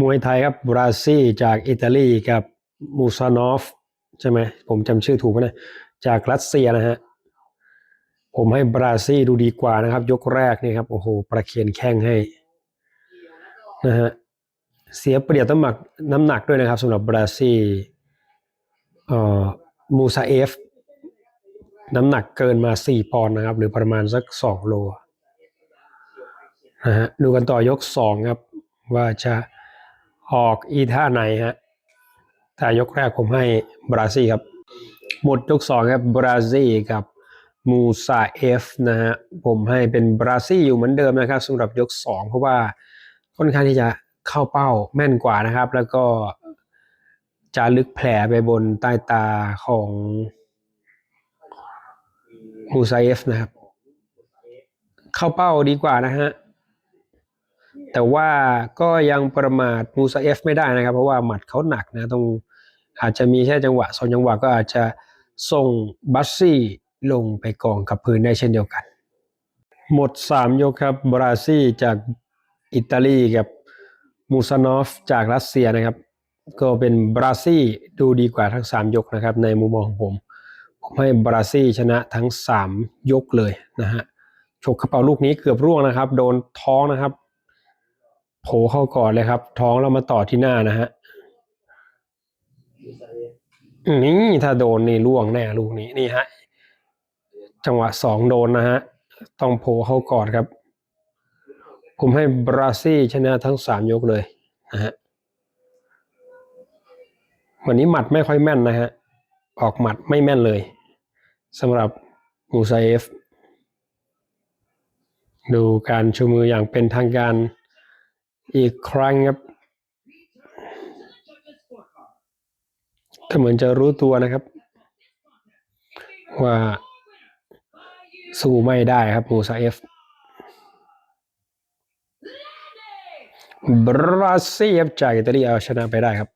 มวยไทยครับบราซิจากอิตาลีกับมูซานอฟใช่ไหมผมจำชื่อถูกไหมนะจากรัสเซียนะฮะผมให้บราซิดูดีกว่านะครับ ยกแรกนี่ครับโอ้โหประเคียนแข้งให้นะฮะเสียเปรียบน้ำหนักน้ำหนักด้วยนะครับสำหรับบราซิลเอ่อมูซาเอฟน้ำหนักเกินมา 4 ปอนด์นะครับ หรือประมาณสัก 2 โลนะฮะดูกันต่อยก 2 ครับ ว่าจะออกอีท่าไหนฮะแต่ยกแรกผมให้บราซิลครับ หมดยก2ครับบราซิลกับมูซาเอฟนะฮะผมให้เป็นบราซิลอยู่เหมือนเดิมนะครับสำหรับยก2เพราะว่าค่อนข้างที่จะเข้าเป้าแม่นกว่านะครับ แล้วก็จะลึกแผลไปบนใต้ตาของมูซาเอฟนะครับ เข้าเป้าดีกว่านะฮะ แต่ว่าก็ยังประมาทมูซาเอฟไม่ได้นะครับ เพราะว่าหมัดเขาหนักนะตรงอาจจะมีแค่จังหวะสองจังหวะก็อาจจะส่งบัสซี่ลงไปกองกับพื้นได้เช่นเดียวกัน หมด 3 ยกครับบราซิลจากอิตาลีกับมูซานอฟจากรัสเซียนะครับ ก็เป็นบราซิลดูดีกว่าทั้ง 3 ยกนะครับ ในมุมมองของผม ผมให้บราซิลชนะทั้ง 3 ยกเลยนะฮะฉกกระเป๋าลูกนี้เกือบร่วงนะครับ โดนท้องนะครับ โผล่เข้าก่อนเลยครับ ท้องแล้วมาต่อที่หน้านะฮะนี่ถ้าโดนนี่ล่วงแน่ลูกนี้นี่ฮะ จังหวะสองโดนนะฮะ ต้องโผล่เข้าก่อนครับ ผมให้บราซิชนะทั้งสามยกเลยนะฮะวันนี้หมัดไม่ค่อยแม่นนะฮะ ออกหมัดไม่แม่นเลยสำหรับมูซาเอฟ ดูการชูมืออย่างเป็นทางการ อีกครั้งครับก็เหมือนจะรู้ตัวนะครับ ว่าสู้ไม่ได้ครับมูซาเอฟบราซิลครับจากอิตาลีเอาชนะไปได้ครับ